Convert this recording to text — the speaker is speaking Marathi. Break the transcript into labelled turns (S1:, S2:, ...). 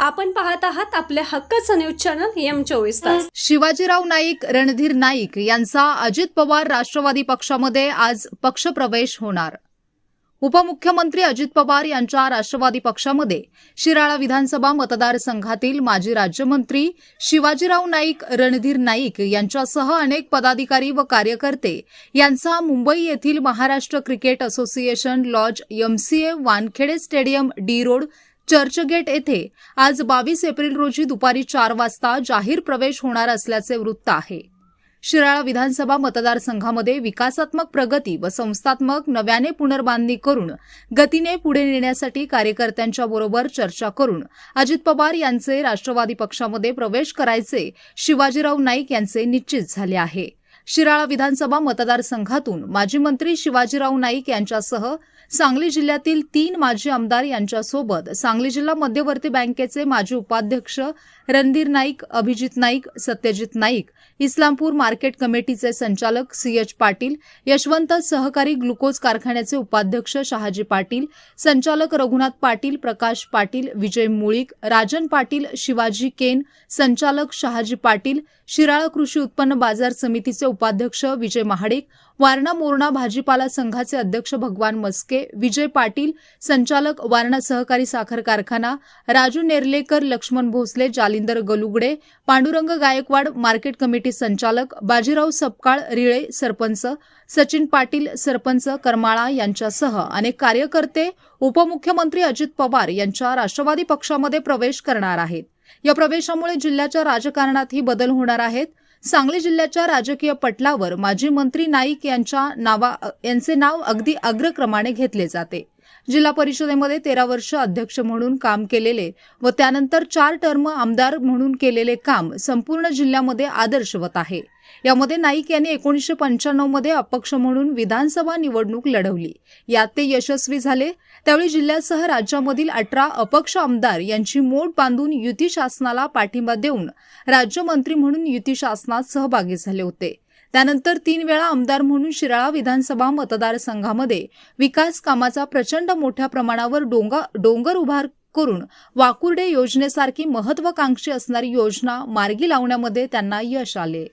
S1: आपण पाहत आहात आपल्या हक्काचं न्यूज चॅनल एम चोवीस तास.
S2: शिवाजीराव नाईक रणधीर नाईक यांचा अजित पवार राष्ट्रवादी पक्षामध्ये आज पक्षप्रवेश होणार. उपमुख्यमंत्री अजित पवार यांच्या राष्ट्रवादी पक्षामध्ये शिराळा विधानसभा मतदारसंघातील माजी राज्यमंत्री शिवाजीराव नाईक रणधीर नाईक यांच्यासह अनेक पदाधिकारी व कार्यकर्ते यांचा मुंबई येथील Maharashtra cricket association lodge MCA Wankhede stadium D road Churchgate येथे आज बावीस एप्रिल रोजी दुपारी चार वाजता जाहीर प्रवेश होणार असल्याचे वृत्त आहे. शिराळा विधानसभा मतदारसंघामध्ये विकासात्मक प्रगती व संस्थात्मक नव्याने पुनर्बांधणी करून गतीने पुढे नेण्यासाठी कार्यकर्त्यांच्या बरोबर चर्चा करून अजित पवार यांचे राष्ट्रवादी पक्षामध्ये प्रवेश करायचे शिवाजीराव नाईक यांचे निश्चित झाले आहे. शिराळा विधानसभा मतदारसंघातून माजी मंत्री शिवाजीराव नाईक यांच्यासह सांगली जिल्ह्यातील तीन माजी आमदार यांच्यासोबत सांगली जिल्हा मध्यवर्ती बँकेचे माजी उपाध्यक्ष रणधीर नाईक अभिजित नाईक सत्यजित नाईक इस्लामपूर मार्केट कमिटीचे संचालक सी एच पाटील यशवंत सहकारी ग्लुकोज कारखान्याचे उपाध्यक्ष शहाजी पाटील संचालक रघुनाथ पाटील प्रकाश पाटील विजय मुळीक राजन पाटील शिवाजी केन संचालक शहाजी पाटील शिराळा कृषी उत्पन्न बाजार समितीचे उपाध्यक्ष विजय महाडिक वारणा मोरणा भाजीपाला संघाचे अध्यक्ष भगवान मस्के विजय पाटील संचालक वारणा सहकारी साखर कारखाना राजू नेर्लेकर लक्ष्मण भोसले जालिंदर गलुगडे पांडुरंग गायकवाड मार्केट कमिटी संचालक बाजीराव सपकाळ रिळे सरपंच सचिन पाटील सरपंच करमाळा यांच्यासह अनेक कार्यकर्ते उपमुख्यमंत्री अजित पवार यांच्या राष्ट्रवादी पक्षामध्ये प्रवेश करणार आहेत. या प्रवेशामुळे जिल्ह्याच्या राजकारणातही बदल होणार आहेत. सांगली जिल्ह्याच्या राजकीय पटलावर माजी मंत्री नाईक यांच्या नावा यांचे नाव अगदी अग्रक्रमाने घेतले जाते. जिल्हा परिषदेमध्ये तेरा वर्ष अध्यक्ष म्हणून काम केलेले व त्यानंतर चार टर्म आमदार म्हणून केलेले काम संपूर्ण जिल्ह्यामध्ये आदर्शवत आहे. यामध्ये नाईक यांनी एकोणीसशे पंच्याण्णवमध्ये अपक्ष म्हणून विधानसभा निवडणूक लढवली. यात ते यशस्वी झाले. त्यावेळी जिल्ह्यासह राज्यामधील अठरा अपक्ष आमदार यांची मोठ बांधून युती शासनाला पाठिंबा देऊन राज्यमंत्री म्हणून युती शासनात सहभागी झाले होते. त्यानंतर तीन वेळा आमदार म्हणून शिराळा विधानसभा मतदारसंघामध्ये विकास कामाचा प्रचंड मोठ्या प्रमाणावर डोंगा डोंगर उभार करून वाकुर्डे योजनेसारखी महत्वाकांक्षी असणारी योजना मार्गी लावण्यामध्ये त्यांना यश आले.